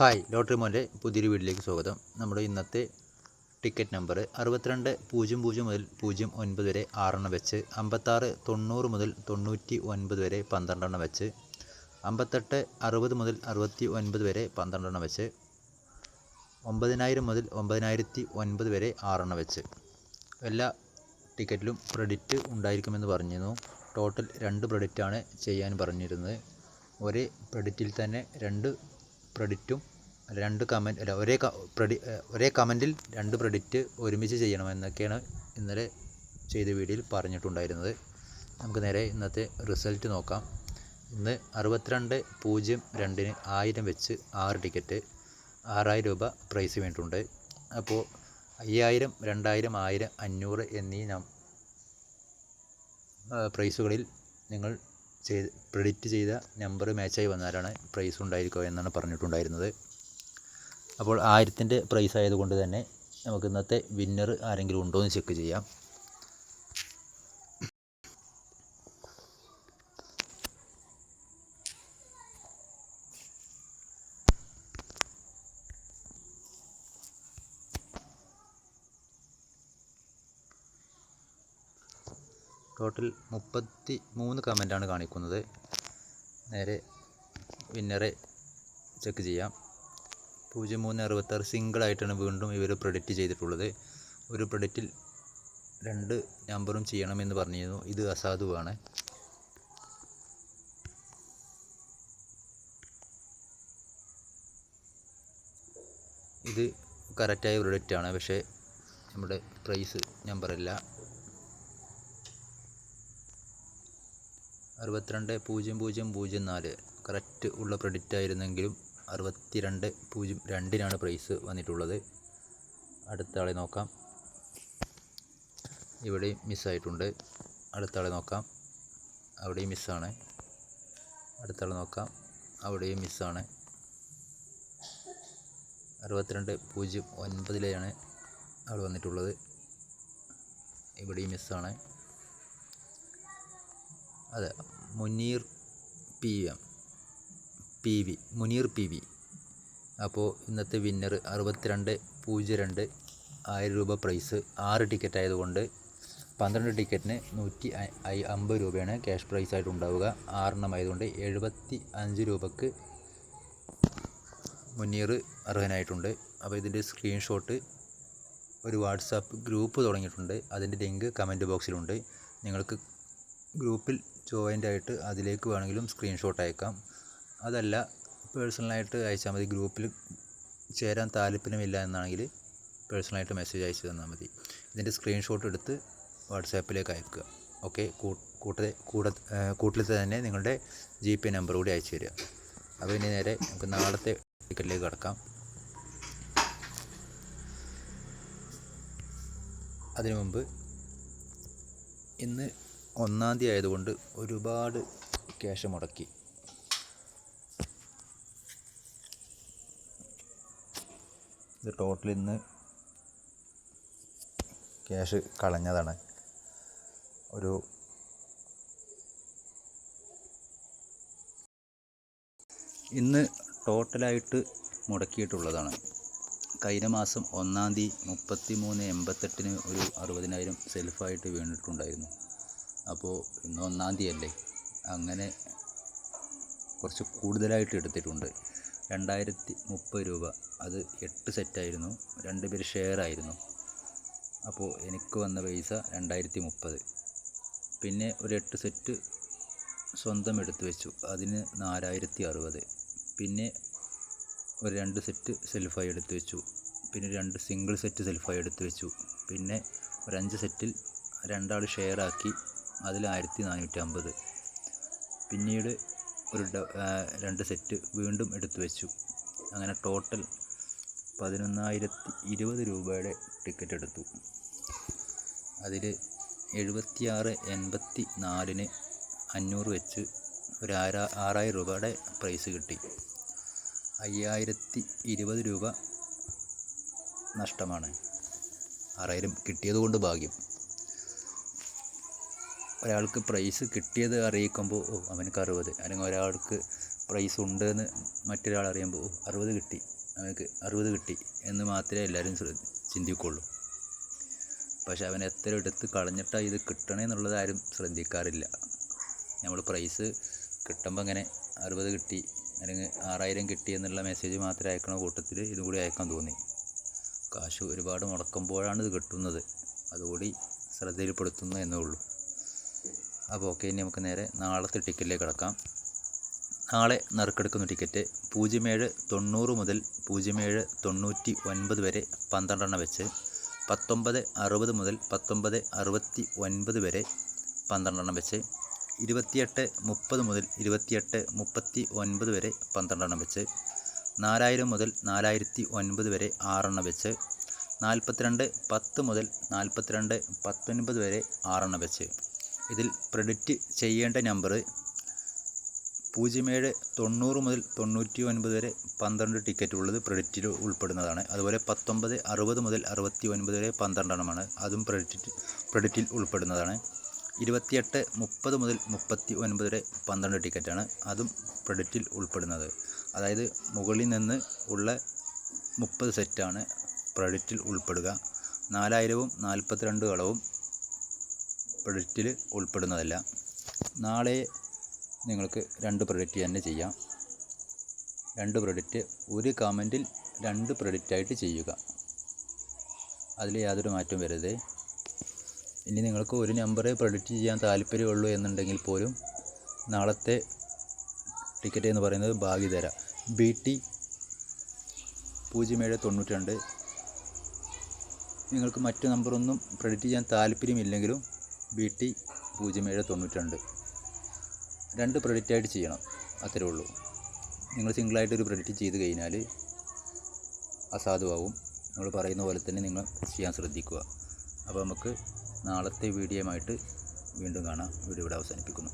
Hi lottery മോന്റെ പുതിയൊരു വീട്ടിലേക്ക് സ്വാഗതം. നമ്മുടെ ഇന്നത്തെ ടിക്കറ്റ് നമ്പർ അറുപത്തിരണ്ട് പൂജ്യം പൂജ്യം മുതൽ പൂജ്യം ഒൻപത് വരെ ആറെണ്ണം വെച്ച് അമ്പത്താറ് തൊണ്ണൂറ് മുതൽ തൊണ്ണൂറ്റി ഒൻപത് വരെ പന്ത്രണ്ടെണ്ണം വെച്ച് അമ്പത്തെട്ട് അറുപത് മുതൽ അറുപത്തി ഒൻപത് വരെ പന്ത്രണ്ടെണ്ണം വെച്ച് ഒമ്പതിനായിരം മുതൽ ഒമ്പതിനായിരത്തി ഒൻപത് വരെ ആറെണ്ണം വെച്ച്. എല്ലാ ടിക്കറ്റിലും ക്രെഡിറ്റ് ഉണ്ടായിരിക്കുമെന്ന് പറഞ്ഞിരുന്നു. ടോട്ടൽ രണ്ട് ക്രെഡിറ്റാണ് ചെയ്യാൻ പറഞ്ഞിരുന്നത്. ഒരേ ക്രെഡിറ്റിൽ തന്നെ രണ്ട് ക്രെഡിറ്റും രണ്ട് കമന്റ് അല്ല ഒരേ പ്രെഡി ഒരേ കമന്റിൽ രണ്ട് പ്രെഡിക്റ്റ് ഒരുമിച്ച് ചെയ്യണം എന്നൊക്കെയാണ് ഇന്നലെ ചെയ്ത വീഡിയോയിൽ പറഞ്ഞിട്ടുണ്ടായിരുന്നത്. നമുക്ക് നേരെ ഇന്നത്തെ റിസൾട്ട് നോക്കാം. ഇന്ന് അറുപത്തിരണ്ട് പൂജ്യം രണ്ടിന് ആയിരം വെച്ച് ആറ് ടിക്കറ്റ് ആറായിരം രൂപ പ്രൈസ് വേണ്ടിയിട്ടുണ്ട് അപ്പോൾ അയ്യായിരം രണ്ടായിരം ആയിരം അഞ്ഞൂറ് എന്നീ നം പ്രൈസുകളിൽ നിങ്ങൾ ചെയ്ത് പ്രെഡിക്റ്റ് ചെയ്ത നമ്പർ മാച്ചായി വന്നാലാണ് പ്രൈസ് ഉണ്ടായിരിക്കുക എന്നാണ് പറഞ്ഞിട്ടുണ്ടായിരുന്നത്. അപ്പോൾ ആയിരത്തിന്റെ പ്രൈസ് ആയതുകൊണ്ട് തന്നെ നമുക്ക് ഇന്നത്തെ വിന്നർ ആരെങ്കിലും ഉണ്ടോ എന്ന് ചെക്ക് ചെയ്യാം. ടോട്ടൽ മുപ്പത്തി മൂന്ന് കമന്റാണ് കാണിക്കുന്നത്. നേരെ വിന്നറെ ചെക്ക് ചെയ്യാം. പൂജ്യം മൂന്ന് അറുപത്താറ് സിംഗിളായിട്ടാണ് വീണ്ടും ഇവർ പ്രൊഡിക്റ്റ് ചെയ്തിട്ടുള്ളത്. ഒരു പ്രൊഡിക്റ്റിൽ രണ്ട് നമ്പറും ചെയ്യണമെന്ന് പറഞ്ഞിരുന്നു. ഇത് അസാധുവാണ്. ഇത് കറക്റ്റായ പ്രൊഡക്റ്റാണ് പക്ഷേ നമ്മുടെ പ്രൈസ് നമ്പറല്ല അറുപത്തിരണ്ട് പൂജ്യം പൂജ്യം പൂജ്യം നാല്. കറക്റ്റ് ഉള്ള പ്രെഡിക്റ്റ് ആയിരുന്നെങ്കിലും അറുപത്തി രണ്ട് പൂജ്യം രണ്ടിനാണ് പ്രൈസ് വന്നിട്ടുള്ളത്. അടുത്ത ആളെ നോക്കാം. ഇവിടെയും മിസ്സായിട്ടുണ്ട് അടുത്ത ആളെ നോക്കാം. അവിടെയും മിസ്സാണ് അടുത്ത ആളെ നോക്കാം. അവിടെയും മിസ്സാണ് അറുപത്തിരണ്ട് പൂജ്യം ഒൻപതിലെയാണ് ആൾ വന്നിട്ടുള്ളത്. ഇവിടെയും മിസ്സാണ് അതെ. Muneer P M P V Muneer P V. അപ്പോൾ ഇന്നത്തെ വിന്നർ അറുപത്തിരണ്ട് പൂജ്യം രണ്ട് ആയിരം രൂപ പ്രൈസ് ആറ് ടിക്കറ്റ് ആയതുകൊണ്ട് പന്ത്രണ്ട് ടിക്കറ്റിന് നൂറ്റി അമ്പത് രൂപയാണ് ക്യാഷ് പ്രൈസ് ആയിട്ട് ഉണ്ടാവുക. ആറെണ്ണം ആയതുകൊണ്ട് എഴുപത്തി അഞ്ച് രൂപക്ക് മുന്നീർ അർഹനായിട്ടുണ്ട്. അപ്പോൾ ഇതിന്റെ സ്ക്രീൻഷോട്ട് ഒരു വാട്സാപ്പ് ഗ്രൂപ്പ് തുടങ്ങിയിട്ടുണ്ട്. അതിന്റെ ലിങ്ക് കമന്റ് ബോക്സിലുണ്ട് നിങ്ങൾക്ക് ഗ്രൂപ്പിൽ ജോയിന്റ് ആയിട്ട് അതിലേക്ക് വേണമെങ്കിലും സ്ക്രീൻഷോട്ട് അയക്കാം. അതല്ല പേഴ്സണലായിട്ട് അയച്ചാൽ മതി. ഗ്രൂപ്പിൽ ചേരാൻ താല്പര്യമില്ല എന്നാണെങ്കിൽ പേഴ്സണലായിട്ട് മെസ്സേജ് അയച്ചു തന്നാൽ മതി. ഇതിന്റെ സ്ക്രീൻഷോട്ട് എടുത്ത് വാട്സാപ്പിലേക്ക് അയക്കുക. ഓക്കെ കൂട്ടത്തെ കൂട കൂട്ടിൽ തന്നെ നിങ്ങളുടെ ജി പേ നമ്പർ കൂടി അയച്ചു തരിക. അപ്പോൾ ഇനി നേരെ നമുക്ക് നാളത്തെ ടിക്കറ്റിലേക്ക് കടക്കാം. അതിനു മുമ്പ് ഇന്ന് ഒന്നാം തീയതി ആയതുകൊണ്ട് ഒരുപാട് ക്യാഷ് മുടക്കി. ഇത് ടോട്ടൽ ഇന്ന് ക്യാഷ് കളഞ്ഞതാണ്. ഒരു ഇന്ന് ടോട്ടലായിട്ട് മുടക്കിയിട്ടുള്ളതാണ്. കഴിഞ്ഞ മാസം ഒന്നാം തീയതി മുപ്പത്തി മൂന്ന് എൺപത്തെട്ടിന് ഒരു അറുപതിനായിരം സെൽഫായിട്ട് വീണിട്ടുണ്ടായിരുന്നു. അപ്പോൾ ഇന്ന് ഒന്നാം തീയതി അല്ലേ അങ്ങനെ കുറച്ച് കൂടുതലായിട്ട് എടുത്തിട്ടുണ്ട്. രണ്ടായിരത്തി മുപ്പത് രൂപ. അത് എട്ട് സെറ്റായിരുന്നു രണ്ട് പേര് ഷെയർ ആയിരുന്നു. അപ്പോൾ എനിക്ക് വന്ന പൈസ രണ്ടായിരത്തി മുപ്പത് പിന്നെ ഒരു എട്ട് സെറ്റ് സ്വന്തം എടുത്തു വെച്ചു. അതിന് നാലായിരത്തി അറുപത് പിന്നെ ഒരു രണ്ട് സെറ്റ് സെൽഫായി എടുത്തു വെച്ചു. പിന്നെ രണ്ട് സിംഗിൾ സെറ്റ് സെൽഫായി എടുത്തു വെച്ചു. പിന്നെ ഒരു അഞ്ച് സെറ്റിൽ രണ്ടാൾ ഷെയർ ആക്കി. അതിൽ ആയിരത്തി നാനൂറ്റി അമ്പത് പിന്നീട് ഒരു രണ്ട് സെറ്റ് വീണ്ടും എടുത്തു വെച്ചു. അങ്ങനെ ടോട്ടൽ പതിനൊന്നായിരത്തി ഇരുപത് രൂപയുടെ ടിക്കറ്റ് എടുത്തു. അതിൽ എഴുപത്തിയാറ് എൺപത്തി നാലിന് അഞ്ഞൂറ് വെച്ച് ഒരു ആരാ ആറായിരം രൂപയുടെ പ്രൈസ് കിട്ടി. അയ്യായിരത്തി ഇരുപത് രൂപ നഷ്ടമാണ്. ആറായിരം കിട്ടിയത് കൊണ്ട് ഭാഗ്യം. ഒരാൾക്ക് പ്രൈസ് കിട്ടിയത് അറിയിക്കുമ്പോൾ ഓ അവനക്ക് അറുപത്. അല്ലെങ്കിൽ ഒരാൾക്ക് പ്രൈസ് ഉണ്ട് എന്ന് മറ്റൊരാൾ അറിയുമ്പോൾ "ഓ, അറുപത് കിട്ടി. അവനക്ക് അറുപത് കിട്ടി എന്ന് മാത്രമേ എല്ലാവരും ചിന്തിക്കുള്ളൂ. പക്ഷെ അവൻ എത്ര എടുത്ത് കളഞ്ഞിട്ടാണ് ഇത് കിട്ടണേ എന്നുള്ളത് ആരും ശ്രദ്ധിക്കാറില്ല. നമ്മൾ പ്രൈസ് കിട്ടുമ്പോൾ ഇങ്ങനെ അറുപത് കിട്ടി അല്ലെങ്കിൽ ആറായിരം കിട്ടി എന്നുള്ള മെസ്സേജ് മാത്രമേ അയക്കണ കൂട്ടത്തിൽ ഇതും കൂടി അയക്കാൻ തോന്നി. കാശ് ഒരുപാട് മുടക്കുമ്പോഴാണ് ഇത് കിട്ടുന്നത്. അതുകൂടി ശ്രദ്ധയിൽപ്പെടുത്തുന്നു എന്നേ ഉള്ളൂ. അപ്പോൾ ഓക്കെ ഇനി നമുക്ക് നേരെ നാളത്തെ ടിക്കറ്റിലേക്ക് കിടക്കാം. നാളെ നറുക്കെടുക്കുന്ന ടിക്കറ്റ് പൂജ്യം ഏഴ് തൊണ്ണൂറ് മുതൽ പൂജ്യം ഏഴ് തൊണ്ണൂറ്റി ഒൻപത് വരെ പന്ത്രണ്ടെണ്ണം വെച്ച് പത്തൊമ്പത് അറുപത് മുതൽ പത്തൊമ്പത് അറുപത്തി ഒൻപത് വരെ പന്ത്രണ്ടെണ്ണം വെച്ച് ഇരുപത്തിയെട്ട് മുപ്പത് മുതൽ ഇരുപത്തിയെട്ട് മുപ്പത്തി ഒൻപത് വരെ പന്ത്രണ്ടെണ്ണം വെച്ച് നാലായിരം മുതൽ നാലായിരത്തി ഒൻപത് വരെ ആറെണ്ണം വെച്ച് നാൽപ്പത്തിരണ്ട് പത്ത് മുതൽ നാൽപ്പത്തിരണ്ട് പത്തൊൻപത് വരെ ആറെണ്ണം വെച്ച് ഇതിൽ പ്രെഡിക്റ്റ് ചെയ്യേണ്ട നമ്പർ പൂജ്യം ഏഴ് തൊണ്ണൂറ് മുതൽ തൊണ്ണൂറ്റി ഒൻപത് വരെ പന്ത്രണ്ട് ടിക്കറ്റ് ഉള്ളത് പ്രെഡിക്റ്റിൽ ഉൾപ്പെടുന്നതാണ്. അതുപോലെ പത്തൊമ്പത് അറുപത് മുതൽ അറുപത്തി ഒൻപത് വരെ പന്ത്രണ്ടെണ്ണമാണ് അതും പ്രെഡിക്റ്റ് പ്രെഡിക്റ്റിൽ ഉൾപ്പെടുന്നതാണ്. ഇരുപത്തിയെട്ട് മുപ്പത് മുതൽ മുപ്പത്തി ഒൻപത് വരെ പന്ത്രണ്ട് ടിക്കറ്റാണ് അതും പ്രെഡിക്റ്റിൽ ഉൾപ്പെടുന്നത്. അതായത് മുകളിൽ നിന്ന് ഉള്ള മുപ്പത് സെറ്റാണ് പ്രെഡിക്റ്റിൽ ഉൾപ്പെടുക. നാലായിരവും നാൽപ്പത്തിരണ്ട് കളവും പ്രൊഡക്റ്റിൽ ഉൾപ്പെടുന്നതല്ല. നാളെ നിങ്ങൾക്ക് രണ്ട് പ്രൊഡക്റ്റ് തന്നെ ചെയ്യാം. രണ്ട് പ്രൊഡക്റ്റ് ഒരു കമന്റിൽ രണ്ട് പ്രൊഡക്റ്റായിട്ട് ചെയ്യുക. അതിൽ യാതൊരു മാറ്റവും വരരുത്. ഇനി നിങ്ങൾക്ക് ഒരു നമ്പറേ പ്രൊഡക്റ്റ് ചെയ്യാൻ താല്പര്യമുള്ളൂ എന്നുണ്ടെങ്കിൽ പോലും നാളത്തെ ടിക്കറ്റ് എന്ന് പറയുന്നത് ഭാഗ്യതര ബി ടി പൂജ്യം ഏഴ് തൊണ്ണൂറ്റി രണ്ട്. നിങ്ങൾക്ക് മറ്റു നമ്പറൊന്നും പ്രൊഡക്റ്റ് ചെയ്യാൻ താല്പര്യമില്ലെങ്കിലും ബി ടി പൂജ്യം ഏഴ് തൊണ്ണൂറ്റി രണ്ട് രണ്ട് പ്രെഡിക്റ്റ് ആയിട്ട് ചെയ്യണം അത്രേ ഉള്ളൂ. നിങ്ങൾ സിംഗിളായിട്ട് ഒരു പ്രെഡിക്റ്റ് ചെയ്ത് കഴിഞ്ഞാൽ അസാധുവാകും നമ്മൾ പറയുന്ന പോലെ തന്നെ നിങ്ങൾ ചെയ്യാൻ ശ്രദ്ധിക്കുക. അപ്പോൾ നമുക്ക് നാളത്തെ വീഡിയോയുമായിട്ട് വീണ്ടും കാണാം. വീഡിയോ ഇവിടെ അവസാനിപ്പിക്കുന്നു.